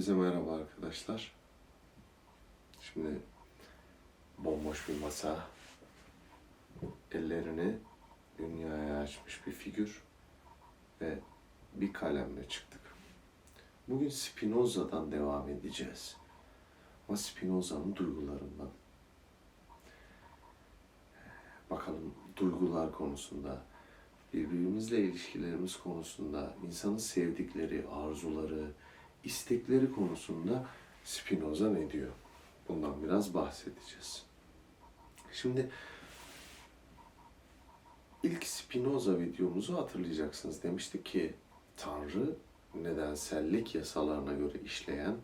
Herkese merhaba arkadaşlar. Şimdi bomboş bir masa, ellerini dünyaya açmış bir figür ve bir kalemle çıktık. Bugün Spinoza'dan devam edeceğiz. Ama Spinoza'nın duygularından. Bakalım duygular konusunda, birbirimizle ilişkilerimiz konusunda, insanın sevdikleri, arzuları, istekleri konusunda Spinoza ne diyor? Bundan biraz bahsedeceğiz. Şimdi ilk Spinoza videomuzu hatırlayacaksınız. Demiştik ki Tanrı nedensellik yasalarına göre işleyen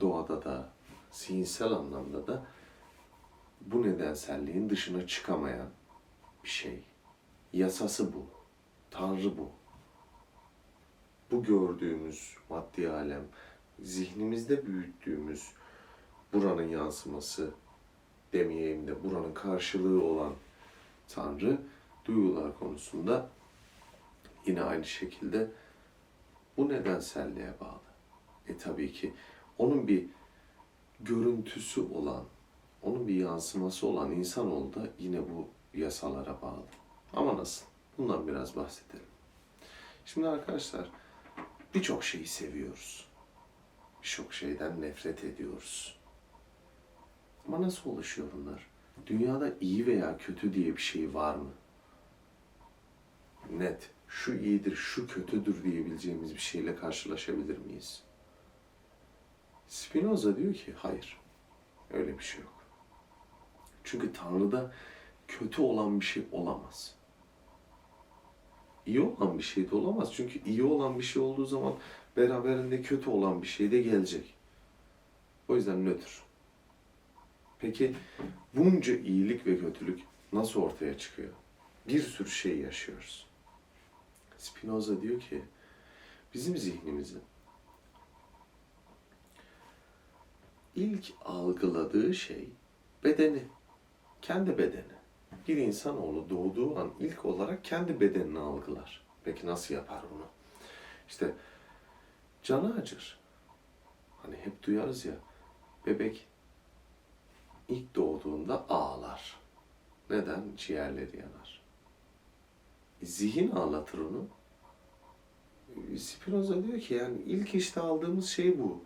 doğada da zihinsel anlamda da bu nedenselliğin dışına çıkamayan bir şey. Yasası bu. Tanrı bu bu gördüğümüz maddi alem, zihnimizde büyüttüğümüz buranın yansıması demeyeyim de buranın karşılığı olan Tanrı duygular konusunda yine aynı şekilde bu nedenselliğe bağlı. E tabii ki onun bir görüntüsü olan, onun bir yansıması olan insanoğlu da yine bu yasalara bağlı. Ama nasıl? Bundan biraz bahsedelim. Şimdi arkadaşlar birçok şeyi seviyoruz. Birçok şeyden nefret ediyoruz. Ama nasıl oluşuyor bunlar? Dünyada iyi veya kötü diye bir şey var mı? Net, şu iyidir, şu kötüdür diyebileceğimiz bir şeyle karşılaşabilir miyiz? Spinoza diyor ki hayır, öyle bir şey yok. Çünkü Tanrı'da kötü olan bir şey olamaz iyi olan bir şey de olamaz. Çünkü iyi olan bir şey olduğu zaman beraberinde kötü olan bir şey de gelecek. O yüzden nötr. Peki bunca iyilik ve kötülük nasıl ortaya çıkıyor? Bir sürü şey yaşıyoruz. Spinoza diyor ki bizim zihnimizin ilk algıladığı şey bedeni, kendi bedeni bir insanoğlu doğduğu an ilk olarak kendi bedenini algılar. Peki nasıl yapar bunu? İşte canı acır. Hani hep duyarız ya, bebek ilk doğduğunda ağlar. Neden? Ciğerleri yanar. Zihin ağlatır onu. Spinoza diyor ki yani ilk işte aldığımız şey bu.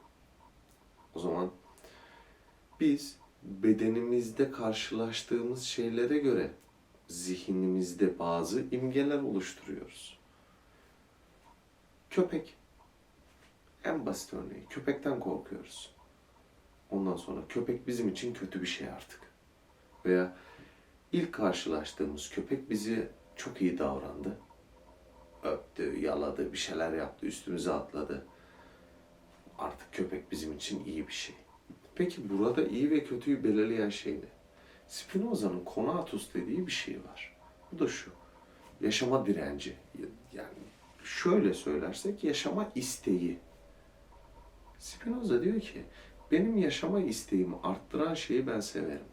O zaman biz bedenimizde karşılaştığımız şeylere göre zihnimizde bazı imgeler oluşturuyoruz. Köpek. En basit örneği. Köpekten korkuyoruz. Ondan sonra köpek bizim için kötü bir şey artık. Veya ilk karşılaştığımız köpek bizi çok iyi davrandı. Öptü, yaladı, bir şeyler yaptı, üstümüze atladı. Artık köpek bizim için iyi bir şey. Peki burada iyi ve kötüyü belirleyen şey ne? Spinoza'nın konatus dediği bir şey var. Bu da şu. Yaşama direnci. Yani şöyle söylersek yaşama isteği. Spinoza diyor ki benim yaşama isteğimi arttıran şeyi ben severim.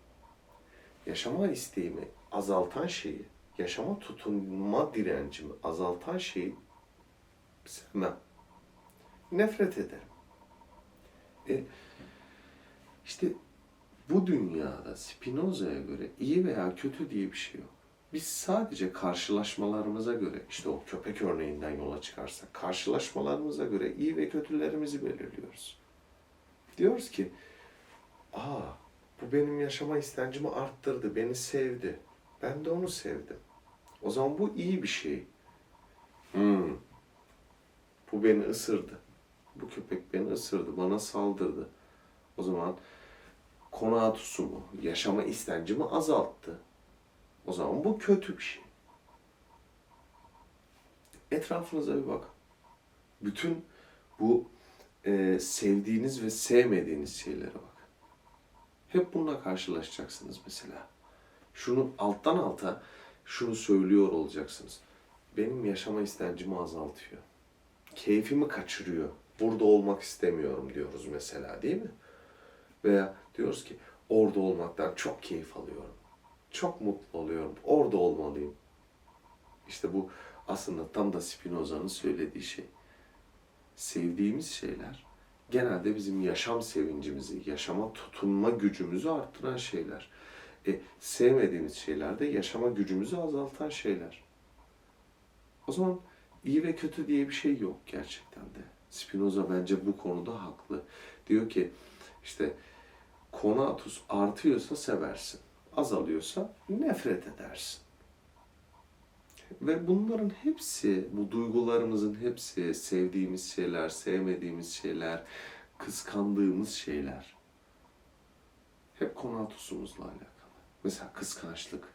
Yaşama isteğimi azaltan şeyi, yaşama tutunma direncimi azaltan şeyi sevmem. Nefret ederim. E, işte bu dünyada Spinoza'ya göre iyi veya kötü diye bir şey yok. Biz sadece karşılaşmalarımıza göre, işte o köpek örneğinden yola çıkarsak, karşılaşmalarımıza göre iyi ve kötülerimizi belirliyoruz. Diyoruz ki, aa bu benim yaşama istencimi arttırdı, beni sevdi. Ben de onu sevdim. O zaman bu iyi bir şey. Hmm. Bu beni ısırdı. Bu köpek beni ısırdı, bana saldırdı. O zaman konatusumu, yaşama istencimi azalttı. O zaman bu kötü bir şey. Etrafınıza bir bak. Bütün bu e, sevdiğiniz ve sevmediğiniz şeylere bak. Hep bununla karşılaşacaksınız mesela. Şunu alttan alta şunu söylüyor olacaksınız. Benim yaşama istencimi azaltıyor. Keyfimi kaçırıyor. Burada olmak istemiyorum diyoruz mesela değil mi? Veya diyoruz ki orada olmaktan çok keyif alıyorum. Çok mutlu oluyorum. Orada olmalıyım. İşte bu aslında tam da Spinoza'nın söylediği şey. Sevdiğimiz şeyler genelde bizim yaşam sevincimizi, yaşama tutunma gücümüzü arttıran şeyler. E, sevmediğimiz şeyler de yaşama gücümüzü azaltan şeyler. O zaman iyi ve kötü diye bir şey yok gerçekten de. Spinoza bence bu konuda haklı. Diyor ki işte konatus artıyorsa seversin, azalıyorsa nefret edersin. Ve bunların hepsi, bu duygularımızın hepsi, sevdiğimiz şeyler, sevmediğimiz şeyler, kıskandığımız şeyler. Hep konatusumuzla alakalı. Mesela kıskançlık.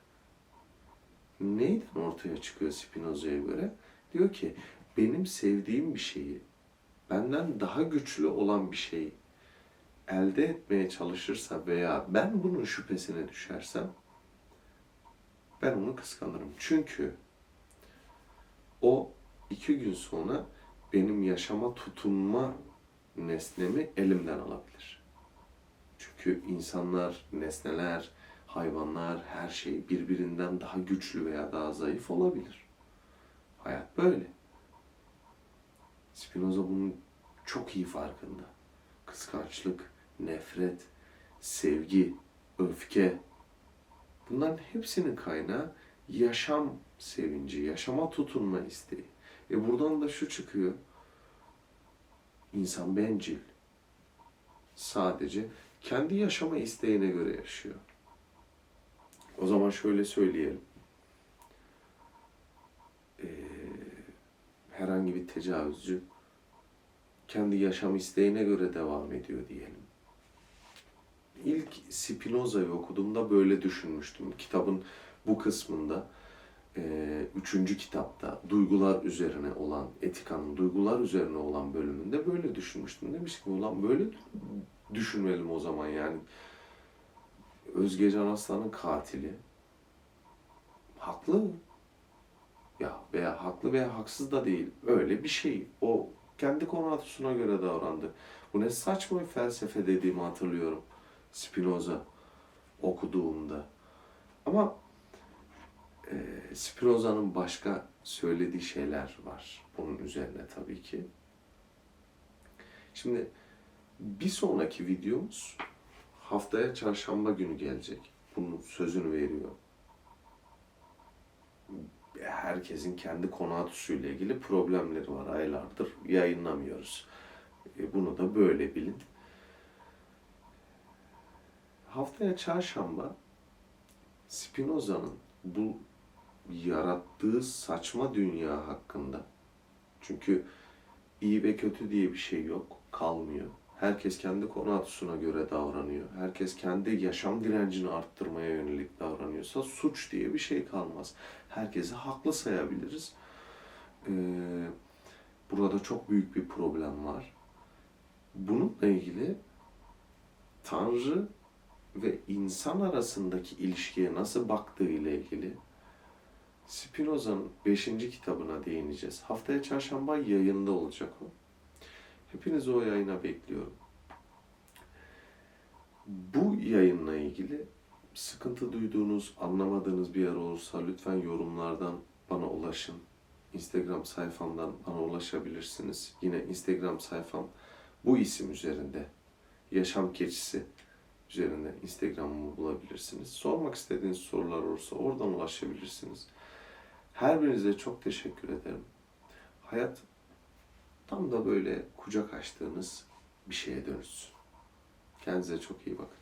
Neyden ortaya çıkıyor Spinoza'ya göre? Diyor ki benim sevdiğim bir şeyi, benden daha güçlü olan bir şeyi elde etmeye çalışırsa veya ben bunun şüphesine düşersem ben onu kıskanırım. Çünkü o iki gün sonra benim yaşama tutunma nesnemi elimden alabilir. Çünkü insanlar, nesneler, hayvanlar, her şey birbirinden daha güçlü veya daha zayıf olabilir. Hayat böyle. Spinoza bunun çok iyi farkında. Kıskançlık, nefret, sevgi, öfke bunların hepsinin kaynağı yaşam sevinci, yaşama tutunma isteği. E buradan da şu çıkıyor. İnsan bencil. Sadece kendi yaşama isteğine göre yaşıyor. O zaman şöyle söyleyelim. Ee, herhangi bir tecavüzcü kendi yaşam isteğine göre devam ediyor diyelim. İlk Spinoza'yı okuduğumda böyle düşünmüştüm. Kitabın bu kısmında e, üçüncü kitapta duygular üzerine olan, etikanın duygular üzerine olan bölümünde böyle düşünmüştüm. Demiştim ulan böyle düşünmelim o zaman yani. Özgecan Aslan'ın katili haklı ya veya haklı veya haksız da değil. Öyle bir şey. O kendi konatusuna göre davrandı. Bu ne saçma bir felsefe dediğimi hatırlıyorum. Spinoza okuduğumda. Ama e, Spinoza'nın başka söylediği şeyler var bunun üzerine tabii ki. Şimdi bir sonraki videomuz haftaya çarşamba günü gelecek. Bunun sözünü veriyor. Herkesin kendi konatusuyla ilgili problemleri var. Aylardır yayınlamıyoruz. E, Bunu da böyle bilin. Haftaya çarşamba Spinoza'nın bu yarattığı saçma dünya hakkında çünkü iyi ve kötü diye bir şey yok, kalmıyor. Herkes kendi konatusuna göre davranıyor. Herkes kendi yaşam direncini arttırmaya yönelik davranıyorsa suç diye bir şey kalmaz. Herkesi haklı sayabiliriz. Ee, burada çok büyük bir problem var. Bununla ilgili Tanrı ve insan arasındaki ilişkiye nasıl baktığı ile ilgili Spinoza'nın 5. kitabına değineceğiz. Haftaya çarşamba yayında olacak o. Hepinizi o yayına bekliyorum. Bu yayınla ilgili sıkıntı duyduğunuz, anlamadığınız bir yer olursa lütfen yorumlardan bana ulaşın. Instagram sayfamdan bana ulaşabilirsiniz. Yine Instagram sayfam bu isim üzerinde. Yaşam Keçisi üzerinde Instagram'ımı bulabilirsiniz. Sormak istediğiniz sorular olursa oradan ulaşabilirsiniz. Her birinize çok teşekkür ederim. Hayat tam da böyle kucak açtığınız bir şeye dönüşsün. Kendinize çok iyi bakın.